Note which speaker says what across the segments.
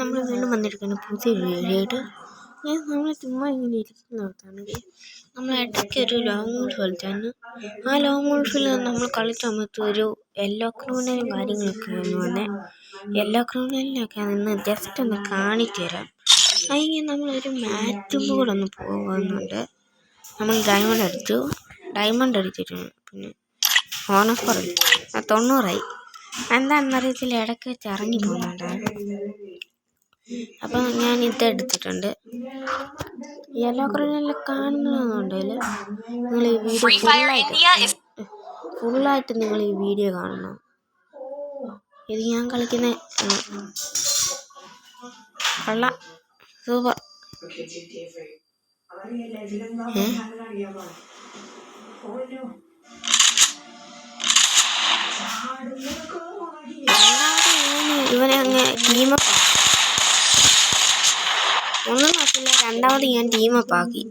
Speaker 1: നമ്മൾ വീണ്ടും വന്നിരിക്കുന്നു. പുതിയ വീഡിയോയിട്ട് നമ്മൾ ചുമ്മാ ഇങ്ങനെ ഇരിക്കുന്നതാണ് നമ്മൾ ഇടയ്ക്ക് ഒരു ലോങ് ഗോൾഫ് കളിച്ചാണ് ആ ലോങ് ഗോൾഫിൽ നമ്മൾ കളിച്ച സമയത്ത് ഒരു യെല്ലോ ക്രൂണലും കാര്യങ്ങളൊക്കെ വന്നു വന്നേ യെല്ലോ ക്രൂണലിനൊക്കെ നിന്ന് ജസ്റ്റ് ഒന്ന് കാണിച്ചു തരാം. അതിങ്ങനെ നമ്മളൊരു മാറ്റും കൂടെ ഒന്ന് പോകുന്നുണ്ട്. നമ്മൾ ഡയമണ്ട് അടിച്ചു ഡയമണ്ട് അടിച്ചിട്ടുണ്ട് പിന്നെ ഓണസ്കോർ തൊണ്ണൂറായി. എന്താണെന്നറിയത്തില്ല. ഇടയ്ക്ക് വെച്ച് ഇറങ്ങി പോകുന്നുണ്ടായിരുന്നു. അപ്പം ഞാൻ ഇത് എടുത്തിട്ടുണ്ട്. യെല്ലോ കളറിലെല്ലാം കാണുന്നുണ്ടോ നിങ്ങൾ ഈ വീഡിയോ ഫുള്ളായിട്ട് ഫുള്ളായിട്ട് നിങ്ങൾ ഈ വീഡിയോ കാണണം. ഇത് ഞാൻ കളിക്കുന്ന കള്ള സൂപ്പർ. ഏ ഇവനെ അങ്ങ് ടീമപ്പ് ഒന്നും നോക്കില്ല രണ്ടാമത് ഞാൻ ടീമപ്പ് ആക്കി.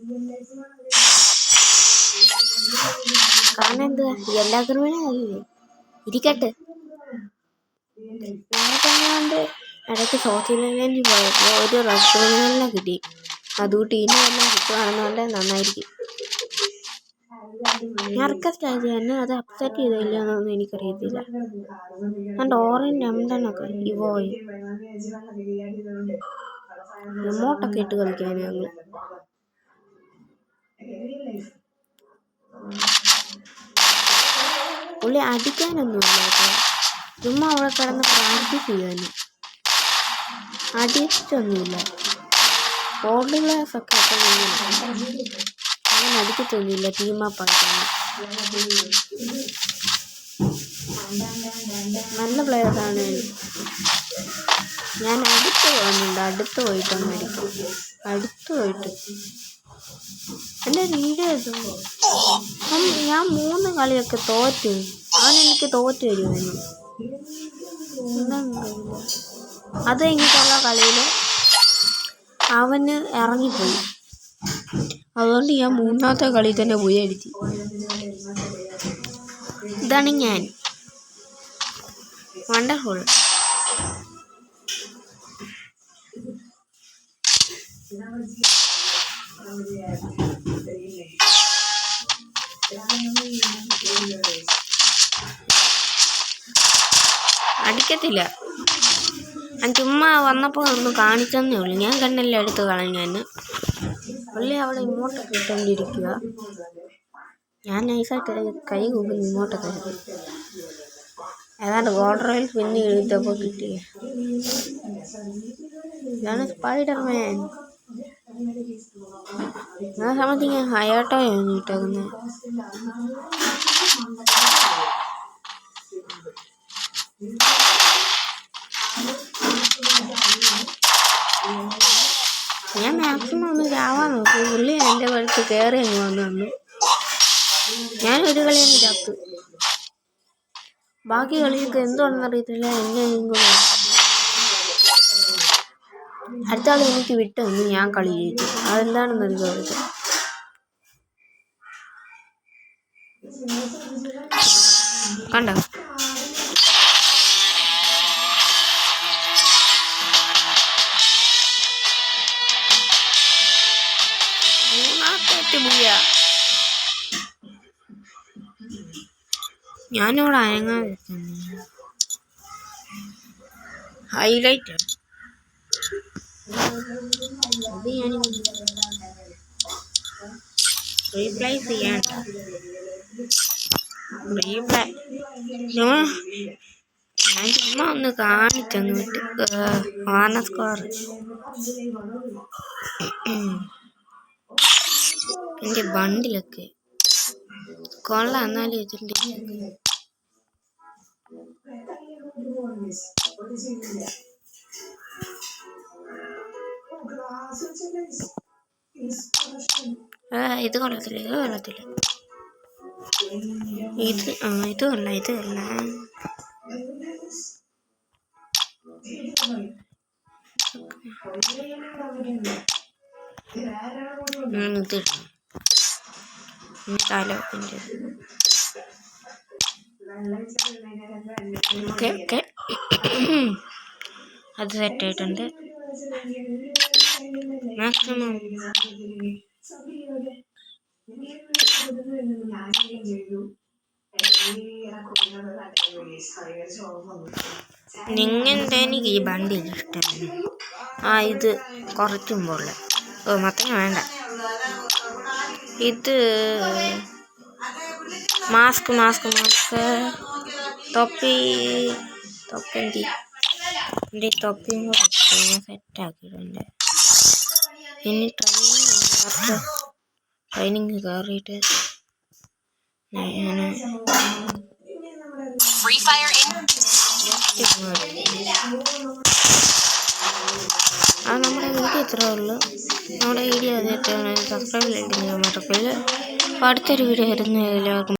Speaker 1: കാരണം എന്തുവാ എല്ലാ ക്രിമിനലല്ലേ ഇരിക്കട്ടെ. ഞാനൊക്കെങ്ങാണ്ട് ഇടയ്ക്ക് സോഷ്യൽ മീഡിയയിൽ പോയപ്പോൾ ഒരു റെഡ് കിട്ടി. അതും ടീമിൽ എല്ലാം കിട്ടുകയാണെന്നുണ്ടെങ്കിൽ നന്നായിരിക്കും. ഞാൻ റിക്വസ്റ്റ് ആയത് തന്നെ അത് അപ്സെറ്റ് ചെയ്തില്ല എന്നൊന്നും എനിക്കറിയത്തില്ല. എന്റെ ഓറഞ്ച് രണ്ടെണ്ണമൊക്കെ ഇവോയും റിമോട്ടൊക്കെ ഇട്ട് കളിക്കാൻ ഞങ്ങൾ പുള്ളി അടിക്കാനൊന്നുമില്ല കേട്ടോ. ചുമ്മാ അവിടെ കിടന്ന് പ്രാക്ടീസ് ചെയ്യാനും അടിച്ചിട്ടൊന്നുമില്ല. ഫോർഡ് ഗ്ലാസ് ഒക്കെ ഇട്ട് അങ്ങനെ അടിക്കത്തൊന്നുമില്ല ടീമപ്പായിട്ടാണ് നല്ല പ്ലെയേഴ്സാണ് ഞാൻ അടുത്ത് പോകുന്നുണ്ട് അടുത്ത് പോയിട്ടൊന്ന് അടിക്കും അടുത്ത് പോയിട്ട്. എന്റെ വീഡിയോ ഇത് ഞാൻ മൂന്ന് കളിയൊക്കെ തോറ്റ്. അവൻ എനിക്ക് തോറ്റ് വരുമായിരുന്നു അത് കഴിഞ്ഞിട്ടുള്ള കളിയിൽ അവന് ഇറങ്ങിപ്പോയി. അതുകൊണ്ട് ഞാൻ മൂന്നാമത്തെ കളി തന്നെ പോയി അടിച്ചു ഇതാണ് ഞാൻ. വണ്ടർഫുൾ അടിക്കത്തില്ല. ഞാൻ ചുമ്മാ വന്നപ്പോൾ ഒന്ന് കാണിച്ചെന്നേ ഉള്ളൂ. ഞാൻ കണ്ണെല്ലാം എടുത്ത് കളഞ്ഞു പുള്ളി അവിടെ ഇങ്ങോട്ടൊക്കെ ഇട്ടുകൊണ്ടിരിക്കുക ഞാൻ നൈസായിട്ട് കൈ കൂപ്പി ഇങ്ങോട്ടൊക്കെ എടുത്തു. ഏതാണ്ട് ഗോൾഡ് ഓയിൽ പിന്നെ എഴുതിയപ്പോൾ കിട്ടിയ. ഇതാണ് സ്പൈഡർമാൻ ആ സമയത്ത് ഞാൻ ഹയാട്ടോയാണ് ഇട്ടേക്കുന്നത് ഞാൻ മാക്സിമം ഒന്ന് ചാവാൻ നോക്കി. പുള്ളി എന്റെ അടുത്ത് കയറി അങ്ങ് വന്നു വന്നു ഞാൻ ഒരു കളിയാണ് ചത്തു. ബാക്കി കളിയൊക്കെ എന്തുകൊണ്ടെന്ന് അറിയത്തില്ല. എന്നെ ഇങ്ങോട്ട് അടുത്ത ആൾ എനിക്ക് വിട്ടു തന്നു ഞാൻ കളി ജയിച്ചു. അതെന്താണെന്ന് എനിക്ക് ചോദിച്ചു കണ്ടോ? ഞാനിവിടെ അനങ്ങാതെ ഹൈലൈറ്റ് അത് ഞാൻ റീപ്ലൈ ചെയ്യാൻ. റീപ്ലൈ ഞാൻ ചുമ്മാ ഒന്ന് വിട്ട് ആന സ്കോർ എന്റെ ബണ്ടിലൊക്കെ കൊള്ളാം എന്നാലും ഇതിന്റെ ഇത് കൊള്ളത്തില്ല ഇത് കൊള്ളത്തില്ല. ഇത് ആ ഇത് കൊള്ള ഇത് കൊള്ള. അത് സെറ്റായിട്ടുണ്ട് മാക്സിമം നിങ്ങന്റെ എനിക്ക് ഈ ബണ്ടി ഇഷ്ടമാണ്. ആ ഇത് കുറയ്ക്കുമ്പോൾ ഓ മത്തങ്ങ വേണ്ട. ഇത് മാസ്ക് മാസ്ക് മാസ്ക്. തൊപ്പി തൊപ്പി. എന്റെ തൊപ്പിയും കൂടെ സെറ്റാക്കിയിട്ടുണ്ട് ഇനി ട്രെയിനിങ് ട്രെയിനിങ് കയറിയിട്ട് ഞാൻ ആ നമ്മുടെ വീഡിയോ ഇത്രേ ഉള്ളൂ. നമ്മുടെ വീഡിയോ ആദ്യമായിട്ടാണ് സബ്സ്ക്രൈബ് ചെയ്തിട്ടുണ്ടെങ്കിൽ മറക്കില്ല അപ്പോൾ അടുത്തൊരു വീഡിയോ വരുന്ന എല്ലാവർക്കും